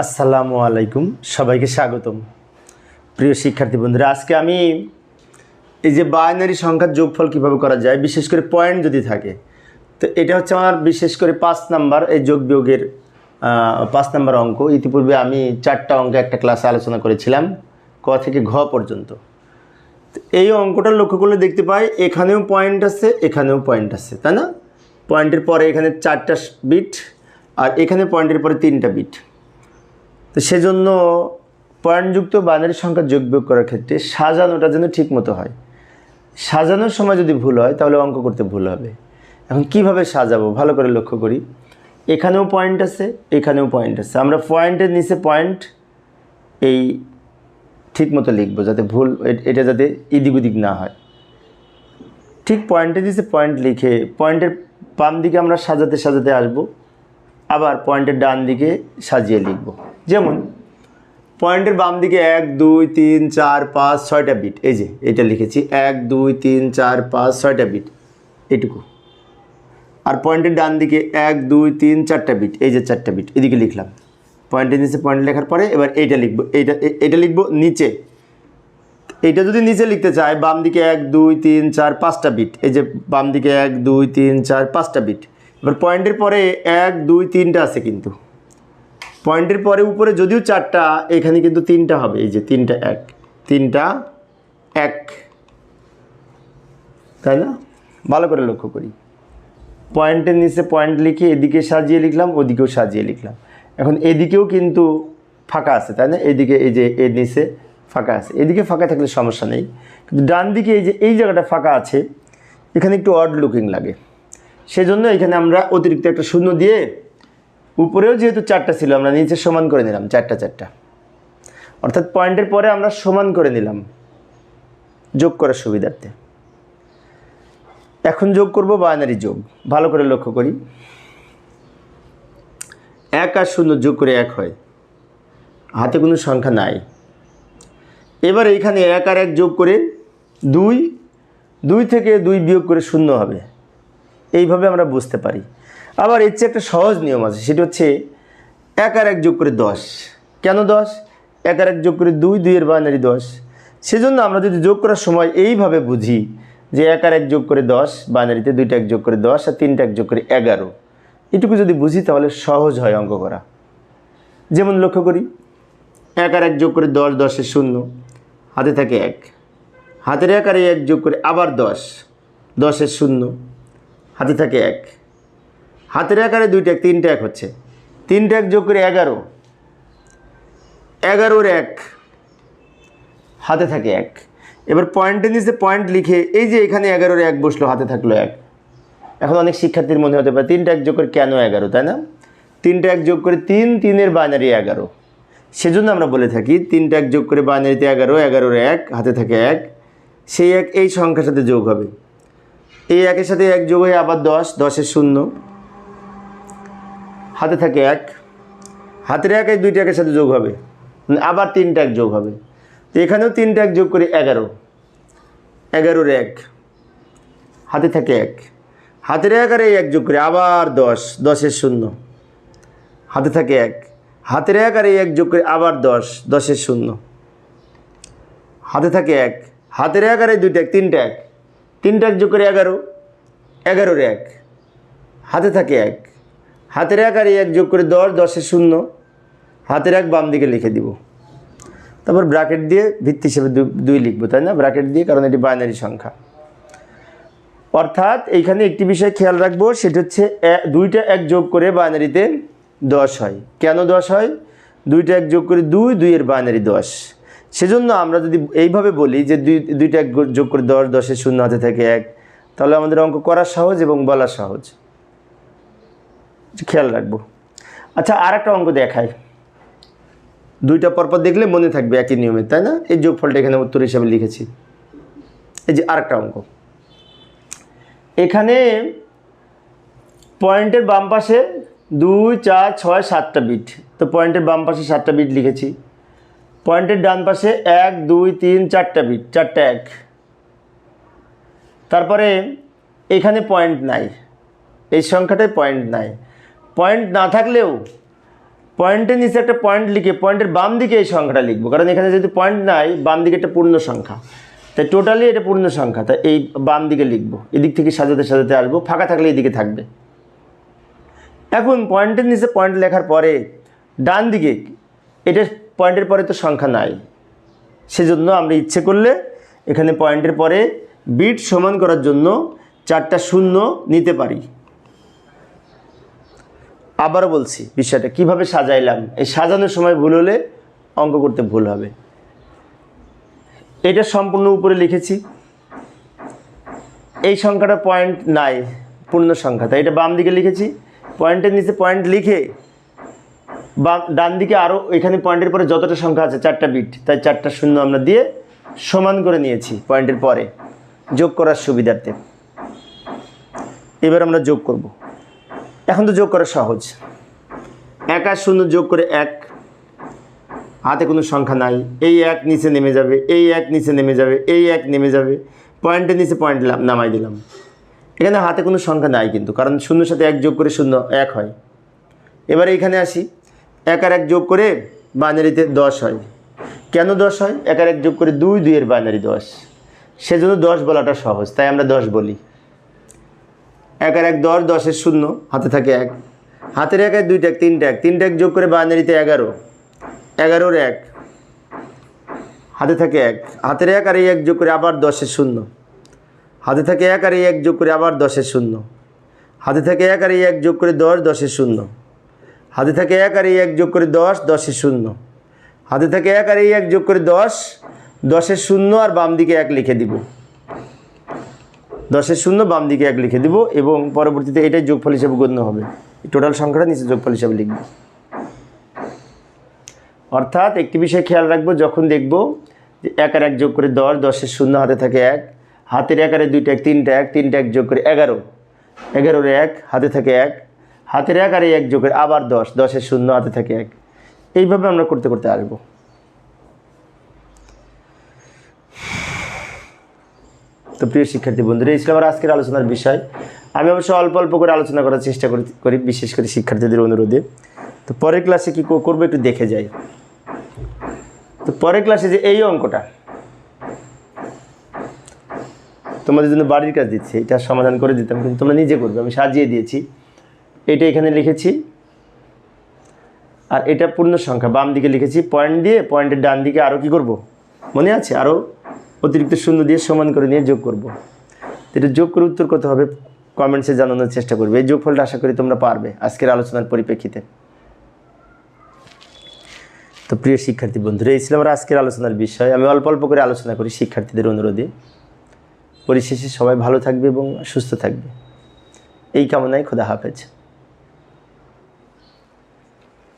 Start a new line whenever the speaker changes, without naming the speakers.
আসসালামু আলাইকুম, সবাইকে স্বাগতম। প্রিয় শিক্ষার্থী বন্ধুরা, আজকে আমি এই যে বাইনারি সংখ্যার যোগফল কীভাবে করা যায়, বিশেষ করে পয়েন্ট যদি থাকে, তো এটা হচ্ছে আমার বিশেষ করে পাঁচ নাম্বার এই যোগ বিয়োগের পাঁচ নাম্বার অঙ্ক। ইতিপূর্বে আমি চারটা অঙ্ক একটা ক্লাসে আলোচনা করেছিলাম, ক থেকে ঘ পর্যন্ত। এই অঙ্কটা লক্ষ্য করলে দেখতে পাই, এখানেও পয়েন্ট আছে, এখানেও পয়েন্ট আছে, তাই না? পয়েন্টের পরে এখানে চারটা বিট, আর এখানে পয়েন্টের পরে তিনটা বিট। তো সেজন্য পয়েন্টযুক্ত বানের সংখ্যা যোগ বিয়োগ করার ক্ষেত্রে সাজানোটা যেন ঠিক মতো হয়। সাজানোর সময় যদি ভুল হয়, তাহলে অঙ্ক করতে ভুল হবে। এখন কীভাবে সাজাবো? ভালো করে লক্ষ্য করি। এখানেও পয়েন্ট আছে, এখানেও পয়েন্ট আছে। আমরা পয়েন্টের নিচে পয়েন্ট এই ঠিক মতো লিখব, যাতে ভুল, এটা যাতে ইদিক উদিক না হয়। ঠিক পয়েন্টের নিচে পয়েন্ট লিখে পয়েন্টের বাম দিকে আমরা সাজাতে সাজাতে আসব। আবার পয়েন্টের ডান দিকে সাজিয়ে লিখব। যেমন, পয়েন্টের বাম দিকে এক, দুই, তিন, চার, পাঁচ, ছয়টা বিট এই যে, এটা লিখেছি, এক, দুই, তিন, চার, পাঁচ, ছয়টা বিট এটুকু। আর পয়েন্টের ডান দিকে এক, দুই, তিন, চারটা বিট এই যে চারটা বিট এদিকে লিখলাম। পয়েন্টের নিচে পয়েন্ট লেখার পরে এবার এইটা লিখব, এইটা এটা লিখব নিচে। এইটা যদি নিচে লিখতে চাই বাম দিকে এক, দুই, তিন, চার, পাঁচটা বিট এই যে বাম দিকে এক, দুই, তিন, চার, পাঁচটা বিট এবার পয়েন্টের পরে এক, দুই, তিনটা আছে কিন্তু। পয়েন্টের পরে উপরে যদিও চারটা, এখানে কিন্তু তিনটা হবে। এই যে তিনটা এক তিনটা এক। তাই না? ভালো করে লক্ষ্য করি। পয়েন্টের নিচে পয়েন্ট লিখে এদিকে সাজিয়ে লিখলাম, ওদিকেও সাজিয়ে লিখলাম। এখন এদিকেও কিন্তু ফাঁকা আছে, তাই না? এদিকে এই যে এর নিচে ফাঁকা আছে। এদিকে ফাঁকা থাকলে সমস্যা নেই। কিন্তু ডান দিকে এই যে এই জায়গাটা ফাঁকা আছে, এখানে একটু অড লুকিং লাগে। সেজন্য এখানে আমরা অতিরিক্ত একটা শূন্য দিয়ে উপরেও যেহেতু চারটা ছিল, আমরা নিচে সমান করে নিলাম, চারটা চারটা। অর্থাৎ পয়েন্টের পরে আমরা সমান করে নিলাম, যোগ করার সুবিধার্থে। এখন যোগ করব বাইনারি যোগ, ভালো করে লক্ষ্য করি। এক আর শূন্য যোগ করে এক হয়, হাতে কোনো সংখ্যা নাই। এবার এইখানে এক আর এক যোগ করে দুই দুই থেকে দুই বিয়োগ করে শূন্য হবে, এইভাবে আমরা বুঝতে পারি। আবার এর চেয়ে একটা সহজ নিয়ম আছে, সেটা হচ্ছে এক আর এক যোগ করে দশ। কেন দশ? এক আর এক যোগ করে দুই দুইয়ের বাইনারি দশ। সেজন্য আমরা যদি যোগ করার সময় এইভাবে বুঝি যে এক আর এক যোগ করে দশ বাইনারিতে দুইটা এক যোগ করে দশ আর তিনটা এক যোগ করে এগারো। এটুকু যদি বুঝি তাহলে সহজ হয় অঙ্ক করা। যেমন লক্ষ্য করি, এক আর এক যোগ করে দশ দশের শূন্য। হাতে থাকে এক। হাতের এক আর এক যোগ করে আবার দশ। দশের শূন্য। হাতে থাকে এক। হাতের আকারে দুইটা এক তিনটা এক হচ্ছে। তিনটা এক যোগ করে এগারো। এগারোর এক, হাতে থাকে এক। এবার পয়েন্টের নিচে পয়েন্ট লিখে এই যে এখানে এগারোর এক বসল, হাতে থাকল এক। এখন অনেক শিক্ষার্থীর মনে হতে পারে তিনটা এক যোগ করে কেন এগারো, তাই না? তিনটা এক যোগ করে তিন, তিনের বাইনারি এগারো। সেজন্য আমরা বলে থাকি তিনটা এক যোগ করে বাইনারিতে এগারো, এগারোর এক, হাতে থাকে এক। সেই এক, এই সংখ্যার সাথে যোগ হবে। এই একের সাথে এক যোগ হয়ে আবার দশ, দশের শূন্য। হাতে থাকে এক, হাতের এক এই দুইটা একের সাথে যোগ হবে। মানে আবার তিনটা এক যোগ হবে। তো এখানেও তিনটা এক যোগ করি এগারো। এগারোর এক, হাতে থাকে এক। হাতের এক আর এই এক যোগ করে আবার দশ, দশের শূন্য। হাতে থাকে এক, হাতের এক আর এই এক যোগ করে আবার দশ, দশের শূন্য। হাতে থাকে এক, হাতের এক আর এই দুইটা এক, তিনটা এক। তিনটা এক যোগ করে এগারো, এগারোর এক। হাতে থাকে এক হাতের এক আর এক যোগ করে দশ দশের শূন্য। হাতের এক বাম দিকে লিখে দিব। তারপর ব্র্যাকেট দিয়ে ভিত্তি হিসেবে দুই লিখব, তাই না? ব্র্যাকেট দিয়ে, কারণ এটি বাইনারি সংখ্যা। অর্থাৎ এইখানে একটি বিষয় খেয়াল রাখব, সেটা হচ্ছে দুইটা এক যোগ করে বাইনারিতে দশ হয়। কেন দশ হয়? দুইটা এক যোগ করে দুই, দুইয়ের বাইনারি দশ। সেজন্য আমরা যদি এইভাবে বলি যে দুই, দুইটা এক যোগ করে দশ দশের শূন্য হাতে থাকে এক, তাহলে আমাদের অঙ্ক করা সহজ এবং বলা সহজ। খেয়াল রাখব। আচ্ছা আর একটা অঙ্ক দেখায় দুইটা পরপর দেখলে মনে থাকবে একই নিয়মে, তাই না? এই যোগফলটা এখানে উত্তর হিসাবে লিখেছি। এই যে আরেকটা অঙ্ক। এখানে পয়েন্টের বাম পাশে দুই, চার, ছয়, সাতটা বিট। তো পয়েন্টের বাম পাশে সাতটা বিট লিখেছি। পয়েন্টের ডান পাশে এক, দুই, তিন, চারটা বিট, চারটা এক। তারপরে এখানে পয়েন্ট নাই। এই সংখ্যাটায় পয়েন্ট নাই। পয়েন্ট না থাকলেও পয়েন্টের নিচে একটা পয়েন্ট লিখে পয়েন্টের বাম দিকে এই সংখ্যাটা লিখব। কারণ এখানে যদি পয়েন্ট নাই, বাম দিকে একটা পূর্ণ সংখ্যা। তাই টোটালি এটা পূর্ণ সংখ্যা। তাই এই বাম দিকে লিখব। এদিক থেকে সাজাতে সাজাতে আসব। ফাঁকা থাকলে এদিকে থাকবে। এখন পয়েন্টের নিচে পয়েন্ট লেখার পরে ডান দিকে এটা পয়েন্টের পরে তো সংখ্যা নাই। সেজন্য আমরা ইচ্ছে করলে এখানে পয়েন্টের পরে বিট সমান করার জন্য চারটা শূন্য নিতে পারি। আবারও বলছি বিষয়টা, কীভাবে সাজাইলাম? এই সাজানোর সময় ভুল হলে অঙ্ক করতে ভুল হবে। এটা সম্পূর্ণ উপরে লিখেছি। এই সংখ্যাটা পয়েন্ট নাই, পূর্ণ সংখ্যা। তাই এটা বাম দিকে লিখেছি। পয়েন্টের নিচে পয়েন্ট লিখে বা ডান দিকে আরও এখানে পয়েন্টের পরে যতটা সংখ্যা আছে, চারটা বিট তাই চারটা শূন্য আমরা দিয়ে সমান করে নিয়েছি পয়েন্টের পরে। যোগ করার সুবিধার্থে। এবার আমরা যোগ করব। এখন তো যোগ করা সহজ। এক আর শূন্য যোগ করে এক, হাতে কোনো সংখ্যা নাই। এই এক নিচে নেমে যাবে, এই এক নিচে নেমে যাবে, এই এক নেমে যাবে। পয়েন্টের নিচে পয়েন্ট নামাই দিলাম। এখানে হাতে কোনো সংখ্যা নাই কিন্তু, কারণ শূন্যর সাথে এক যোগ করে শূন্য এক হয়। এবারে এখানে আসি। এক আর এক যোগ করে বাইনারিতে দশ হয়। কেন দশ হয়? এক আর এক যোগ করে দুই, দুইয়ের বাইনারি দশ। সেজন্য দশ বলাটা সহজ, তাই আমরা দশ বলি। এক আর এক দশ দশের শূন্য, হাতে থাকে এক। হাতের এক এক দুইটা এক তিনটা এক তিনটা এক যোগ করে বাইনারিতে এগারো। এগারোর এক, হাতে থাকে এক। হাতের এক আর এই এক যোগ করে আবার দশের শূন্য। হাতে থাকে এক আর এই এক যোগ করে আবার দশের শূন্য। হাতে থাকে এক আর এই এক যোগ করে দশ দশের শূন্য। হাতে থাকে এক আর এই এক যোগ করে দশ দশের শূন্য। হাতে থাকে এক আর এই এক যোগ করে দশ দশের শূন্য আর বাম দিকে এক লিখে দিব। দশের শূন্য, বাম দিকে এক লিখে দিব এবং পরবর্তীতে এটাই যোগফল হিসেবে গণ্য হবে। টোটাল সংখ্যাটা নিচে যোগফল হিসেবে লিখব। অর্থাৎ একটি বিষয় খেয়াল রাখব, যখন দেখব যে এক আর এক যোগ করে দশ, দশের শূন্য, হাতে থাকে এক, হাতের একারে দুইটা এক, তিনটা এক তিনটা এক যোগ করে এগারো। এগারোর এক, হাতে থাকে এক, হাতের এক আর এক যোগ করে আবার দশ, দশের শূন্য, হাতে থাকে এক। এইভাবে আমরা করতে করতে আসব। তো প্রিয় শিক্ষার্থী বন্ধুরা, এই ছিল আমার আজকের আলোচনার বিষয়। আমি অবশ্য অল্প অল্প করে আলোচনা করার চেষ্টা করি করি, বিশেষ করে শিক্ষার্থীদের অনুরোধে। তো পরের ক্লাসে কী করব একটু দেখে যাই। তো পরের ক্লাসে যে এই অঙ্কটা, তোমাদের জন্য বাড়ির কাজ দিচ্ছি, এটা সমাধান করে দিতাম, কিন্তু তোমরা নিজে করবে, আমি সাজিয়ে দিয়েছি। এটা এখানে লিখেছি। আর এটা পূর্ণ সংখ্যা, বাম দিকে লিখেছি পয়েন্ট দিয়ে পয়েন্টের ডান দিকে আরও কি করব? মনে আছে? আরও অতিরিক্ত শূন্য দিয়ে সমান করে নিয়ে যোগ করব। এটা যোগ করে উত্তর কত হবে? কমেন্টসে জানানোর চেষ্টা করবে। এই যোগফলটা আশা করি তোমরা পারবে আজকের আলোচনার পরিপ্রেক্ষিতে। তো প্রিয় শিক্ষার্থী বন্ধুরা, এই ছিল আমার আজকের আলোচনার বিষয়। আমি অল্প অল্প করে আলোচনা করি শিক্ষার্থীদের অনুরোধে। পরিশেষে সবাই ভালো থাকবে এবং সুস্থ থাকবে। এই কামনায় খোদা হাফেজ।